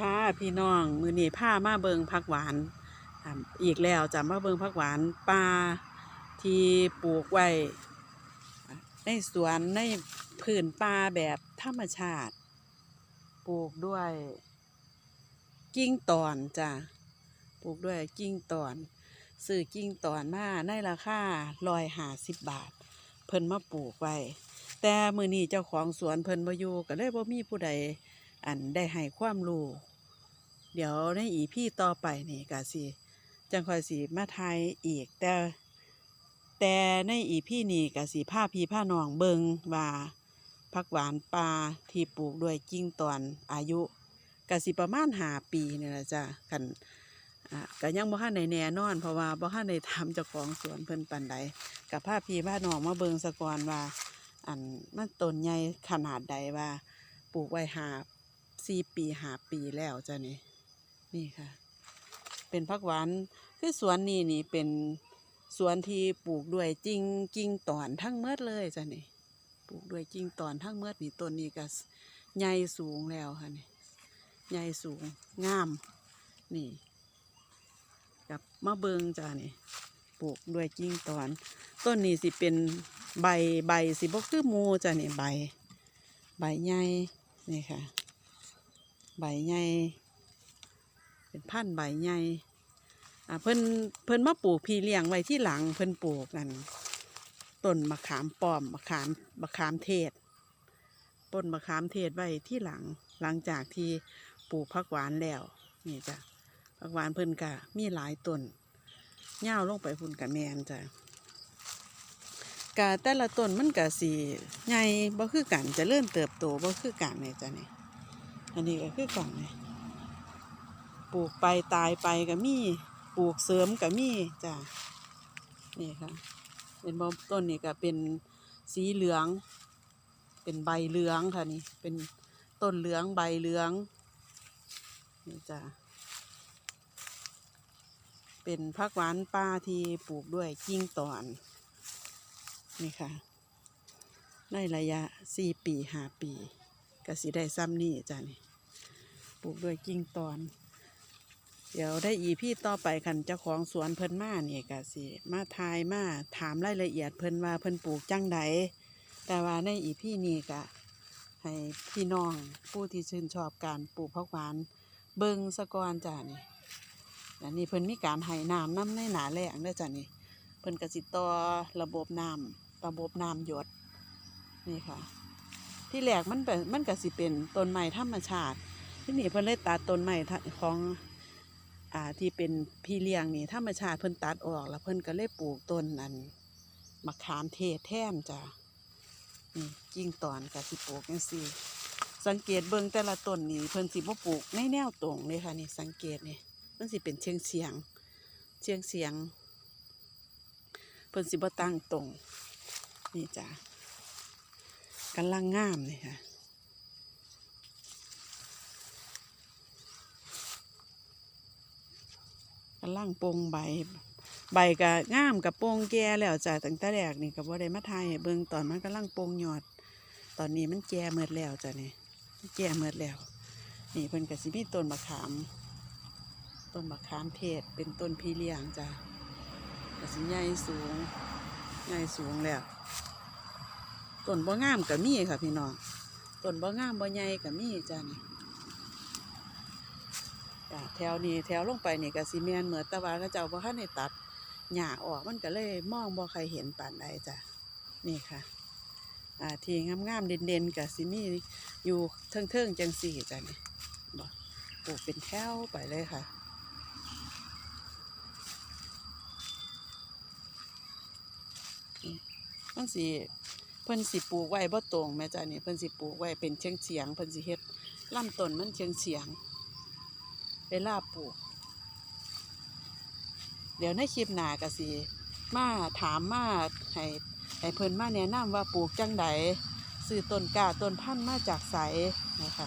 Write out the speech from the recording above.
ค่ะพี่น้องมือนี้ผ้ามาเบิงผักหวานอีกแล้วจะมาเบิงผักหวานป่าที่ปลูกไว้ในสวนในพื้นป่าแบบธรรมชาติ ปลูกด้วย กิ่งตอนจ้ะปลูกด้วยกิ่งตอนซื้อกิ่งตอนมาในราคาร้อยหาสิบบาท เพิ่นมาปลูกไว้แต่มือนี้เจ้าของสวนเพิ่นบ่อยู่ก็เลยบ่มีผู้ใด อันได้ให้ความรู้เดี๋ยวในอีพี่ต่อไปนี่กะสิจังคอยสีมาไทยอีก แต่ แต่ในอีพี่นี่กะสีผ้าพีผ้านองเบิงว่าผักหวานปลาที่ปลูกด้วยกิ่งตอนอายุกะสิประมาณหาปีนี่แหละจ้ะกันก็ยังบ่ทันได้แน่นอน เพราะว่าบ่ทันได้ทำเจ้าของสวนเพิ่นปานใดกับผ้าพีผ้านองมาเบิงสะกอนว่า อันมันต้นใหญ่ขนาดใดว่า ปลูกไว้หา สี่ปีหาปีแล้วจ้ะนี่นี่ค่ะ เป็นผักหวานคือสวนนี้นี่เป็นสวนที่ปลูกด้วยจริงกิ่งตอนทั้งเมดเลยจ้ะนี่ปลูกด้วยกิ่งตอนทั้งเมดนี่ต้นนี้ก็ใหญ่สูงแล้วค่ะนี่ใหญ่สูงงามนี่ กับมะเบิงจ้ะนี่ปลูกด้วยกิ่งตอน ต้นนี้สิเป็นใบใบสิบ่คือมูจ้ะนี่ใบ ใบใหญ่นี่ค่ะ ใบใหญ่เป็นพันใบใหญ่อ่าเพิ่นเพิ่นมาปลูกพี่เลี้ยงไว้ที่หลังเพิ่นปลูกกันต้นมะขามป้อมมะขามมะขามเทศต้นมะขามเทศไว้ที่หลังหลังจากที่ปลูกผักหวานแล้วนี่จ้ะผักหวานเพิ่นกะมีหลายต้นเง่าลงไปพุ่นกะแมนจ้ะกะแต่ละต้นมันกะสีใหญ่บ่คือกันจะเริ่มเติบโตบ่คือกันเนี่ยจ้ะนี่ อันนี้ก็คือกันนี่ปลูกไปตายไปก็มีปลูกเสริมก็มีจ้ะนี่ค่ะเป็นบ่ต้นนี่ก็เป็นสีเหลือง เป็นใบเหลืองค่ะนี่เป็นต้นเหลืองใบเหลืองนี่จ้ะเป็นผักหวานป่าที่ปลูกด้วยกิ่งตอนนี่ค่ะ ในระยะสี่ปีห้าปีก็สิได้ซ้ำนี่จ้ะนี่ ลูกด้วยกิ่งตอน เดี๋ยวได้อีพี่ต่อไปคันเจ้าของสวนเพิ่นมาเนี่ยก็สิมาทายมาถามรายละเอียดเพิ่นว่าเพิ่นปลูกจังใดแต่ว่าในอีพี่นี่ก็ให้พี่น้องผู้ที่ชื่นชอบการปลูกผักหวานเบิงสะกอนจ้ะนี่อันนี้เพิ่นมีการให้น้ำน้ำในหนาแรงเด้อจ้ะนี่เพิ่นกะสิต่อระบบน้ำระบบน้ำหยดนี่ค่ะ ที่แรกมันเป็นมันก็สิเป็นต้นไม้ธรรมชาติ ที่นี่เพิ่นเลยตัดต้นไม้ของอ่าที่เป็นพี่เลี้ยงนี่ธรรมชาติเพิ่นตัดออกแล้วเพิ่นก็เลยปลูกต้นอันมะขามเทศแท่นจ้ะนี่กิ่งตอนก็สิปลูกจังซี่ สังเกตเบิ่งแต่ละต้นนี่เพิ่นสิบ่ปลูกในแนวตรงเลยค่ะนี่สังเกตนี่มันสิเป็นเชียงเสียง เชียงเสียงเพิ่นสิบ่ตั้งตรง นี่จ้ะกำลังงามเลยค่ะ กำลังปงใบ ใบก็งามกับโปงแก่แล้วจ้ะตั้งแต่แรกนี่ก็บ่ได้มาทายให้เบิ่งตอนมันกำลังโปงยอด ตอนนี้มันแก่เมิดแล้วจ้ะนี่แก่เมิดแล้ว นี่เพิ่นก็สิมีต้นมะขาม ต้นมะขามเทศเป็นต้นพี่เลี้ยงจ้ะก็สิใหญ่สูงใหญ่สูงแล้วต้นบ่งามก็มีค่ะพี่น้องต้นบ่งามบ่ใหญ่ก็มีจ้านี่ จ้ะแถวนี้แถวลงไปนี่ก็สิแม่นเหมือนตะวันก็เจ้าบ่ทันได้ตัดหญ้าออกมันก็เลยมองบ่ใครเห็นปานใดจ้ะนี่ค่ะอ่าที่งามๆเด่นๆก็สิมีอยู่เทิงๆจังสี่จ้ะนี่บ่ปลูกเป็นแถวไปเลยค่ะมันสิเพิ่นสิปลูกไว้บ่ตรงแม่จ้านี่เพิ่นสิปลูกไว้เป็นเชียงเฉียงเพิ่นสิเฮ็ดลำต้นมันเชียงเฉียง ลาบปลูก เดี๋ยวในคลิปหน้าก็สิมาถามมาให้ให้เพิ่นมาแนะนำว่าปลูกจังไดซื้อต้นกาต้นพันธุ์มาจากไสนะคะ